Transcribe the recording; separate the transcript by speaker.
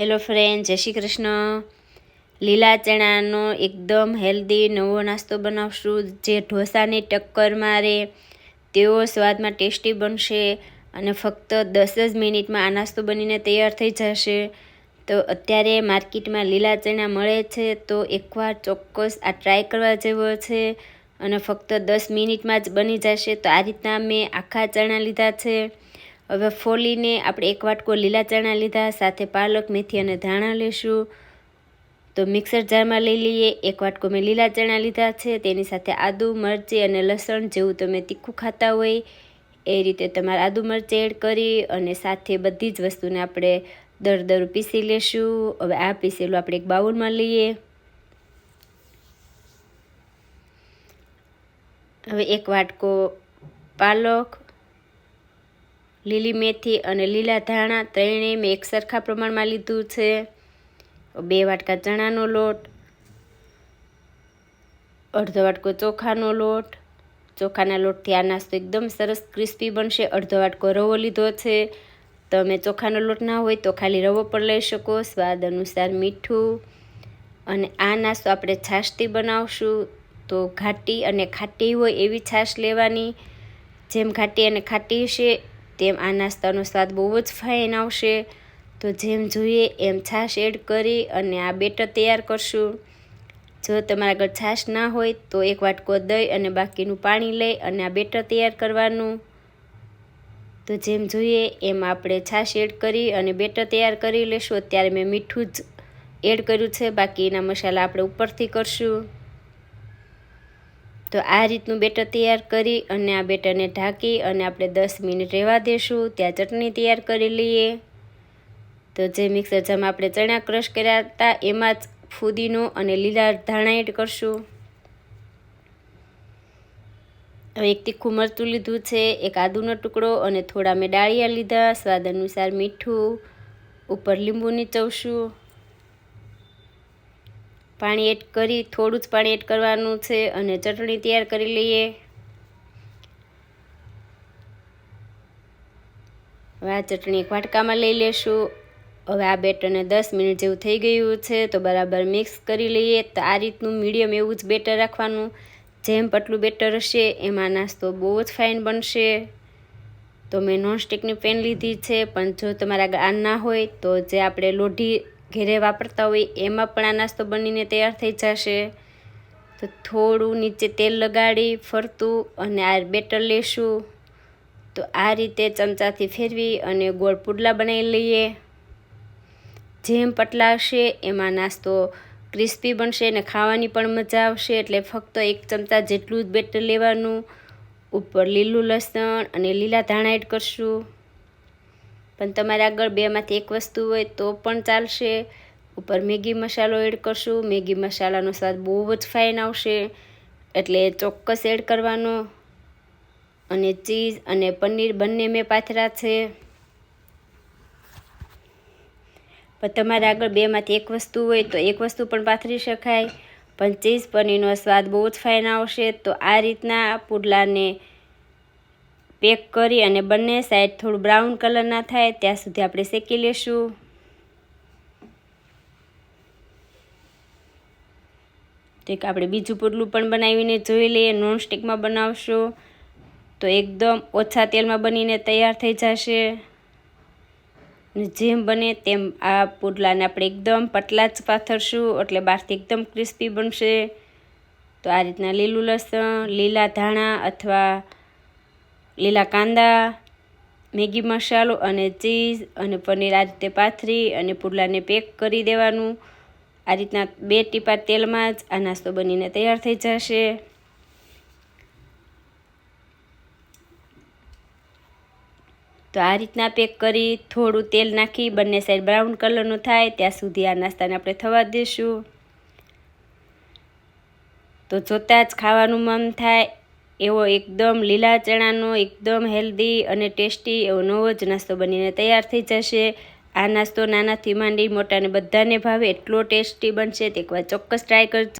Speaker 1: Hello friend જય શ્રી કૃષ્ણ. લીલા ચણાનો એકદમ હેલ્ધી નવો નાસ્તો બનાવશું. જે ઢોસાની ટક્કર મારે તેવો સ્વાદમાં ટેસ્ટી બનશે અને ફક્ત દસ જ મિનિટમાં આ નાસ્તો બનીને તૈયાર થઈ જશે. તો અત્યારે માર્કેટમાં લીલા ચણા મળે છે, તો એકવાર ચોક્કસ આ ટ્રાય કરવા જેવો છે અને ફક્ત દસ મિનિટમાં જ બની જશે. તો આ રીતના મેં આખા ચણા લીધા છે. હવે ફોલીને આપણે એક વાટકો લીલા ચણા લીધા, સાથે પાલક, મેથી અને ધાણા લેશું. તો મિક્સર જારમાં લઈ લઈએ. એક વાટકો મેં લીલા ચણા લીધા છે. તેની સાથે આદુ, મરચી અને લસણ જેવું તમે તીખું ખાતા હોય એ રીતે તમારે આદુ, મરચી એડ કરી અને સાથે બધી જ વસ્તુને આપણે દર દર પીસી લેશું. હવે આ પીસેલું આપણે એક બાઉલમાં લઈએ. હવે એક વાટકો પાલક લીલી મેથી અને લીલા ધાણા ત્રણેય મેં એક સરખા પ્રમાણમાં લીધું છે. બે વાટકા ચણાનો લોટ, અડધો વાટકો ચોખાનો લોટ. ચોખાના લોટથી આ નાસ્તો એકદમ સરસ ક્રિસ્પી બનશે. અડધો વાટકો રવો લીધો છે. તમે ચોખાનો લોટ ના હોય તો ખાલી રવો પણ લઈ શકો. સ્વાદ અનુસાર મીઠું. અને આ નાસ્તો આપણે છાશથી બનાવશું. તો ઘાટી અને ખાટી હોય એવી છાશ લેવાની. જેમ ઘાટી અને ખાટી હશે તેમ આ નાસ્તાનો સ્વાદ બહુ જ ફાઇન આવશે. તો જેમ જોઈએ એમ છાશ એડ કરી અને આ બેટર તૈયાર કરશું. જો તમારા આગળ છાશ ના હોય તો એક વાટકો દહીં અને બાકીનું પાણી લઈ અને આ બેટર તૈયાર કરવાનું. તો જેમ જોઈએ એમ આપણે છાશ એડ કરી અને બેટર તૈયાર કરી લેશું. અત્યારે મેં મીઠું જ એડ કર્યું છે. બાકીના મસાલા આપણે ઉપરથી કરશું. તો આ રીતનું બેટર તૈયાર કરી અને આ બેટરને ઢાંકી અને આપણે દસ મિનિટ રહેવા દેશું. ત્યાં ચટણી તૈયાર કરી લઈએ. તો જે મિક્સર જામાં આપણે ચણા ક્રશ કર્યા હતા, એમાં જ ફુદીનો અને લીલા ધાણા એડ કરશું. હવે એક તીખું મરચું લીધું છે, એક આદુનો ટુકડો અને થોડા મેં ડાળિયા લીધા, સ્વાદ અનુસાર મીઠું, ઉપર લીંબુ નીચવશું. પાણી એડ કરી, થોડું જ પાણી એડ કરવાનું છે અને ચટણી તૈયાર કરી લઈએ. હવે આ ચટણી એક વાટકામાં લઈ લેશું. હવે આ બેટરને દસ મિનિટ જેવું થઈ ગયું છે, તો બરાબર મિક્સ કરી લઈએ. તો આ રીતનું મીડિયમ એવું જ બેટર રાખવાનું. જેમ પટલું બેટર હશે, એમાં નાસ્તો બહુ જ ફાઇન બનશે. તો મેં નોનસ્ટિકની પેન લીધી છે, પણ જો તમારા આ ના હોય, તો જે આપણે લોઢી ઘેરે વાપરતા હોય, એમાં પણ આ નાસ્તો બનીને તૈયાર થઈ જશે. તો થોડું નીચે તેલ લગાડી, ફરતું અને આ બેટર લેશું. તો આ રીતે ચમચાથી ફેરવી અને ગોળ પુડલા બનાવી લઈએ. જેમ પટલા હશે, એમાં નાસ્તો ક્રિસ્પી બનશે અને ખાવાની પણ મજા આવશે. એટલે ફક્ત એક ચમચા જેટલું જ બેટર લેવાનું. ઉપર લીલું લસણ અને લીલા ધાણા એડ કરશું. પણ તમારે આગળ બેમાંથી એક વસ્તુ હોય તો પણ ચાલશે. ઉપર મેગી મસાલો એડ કરશું. મેગી મસાલાનો સ્વાદ બહુ જ ફાઇન આવશે. એટલે ચોક્કસ એડ કરવાનો. અને ચીઝ અને પનીર બંને મેં પાથરા છે. પણ તમારે આગળ બેમાંથી એક વસ્તુ હોય તો એક વસ્તુ પણ પાથરી શકાય. પણ ચીઝ પનીરનો સ્વાદ બહુ જ ફાઇન આવશે. તો આ રીતના પુડલાને પેક કરી અને બંને સાઈડ થોડું બ્રાઉન કલરના થાય, ત્યાં સુધી આપણે શેકી લેશું. એક આપણે બીજું પુડલું પણ બનાવીને જોઈ લઈએ, નોનસ્ટિકમાં બનાવશું. તો એકદમ ઓછા તેલમાં બનીને તૈયાર થઈ જશે. જેમ બને તેમ આ પુડલાને આપણે એકદમ પતલા જ પાથરશું, એટલે બહારથી એકદમ ક્રિસ્પી બનશે. તો આ રીતના લીલું લસણ, લીલા ધાણા અથવા લીલા કાંદા, મેગી મસાલો અને ચીઝ અને પનીર આ રીતે પાથરી અને પુડલાને પેક કરી દેવાનું. આ રીતના બે ટીપા તેલમાં જ આ નાસ્તો બનીને તૈયાર થઈ જશે. તો આ રીતના પેક કરી થોડું તેલ નાખી બંને સાઈડ બ્રાઉન કલરનું થાય, ત્યાં સુધી આ નાસ્તાને આપણે થવા દઈશું તો જોતાં જ ખાવાનું મન થાય એવો એકદમ લીલા ચણાનો એકદમ હેલ્ધી અને ટેસ્ટી એવો નવો જ નાસ્તો બનીને તૈયાર થઈ જશે. આ નાસ્તો નાનાથી માંડી મોટાને બધાને ભાવે એટલો ટેસ્ટી બનશે તે એકવાર ચોક્કસ ટ્રાય કરજો.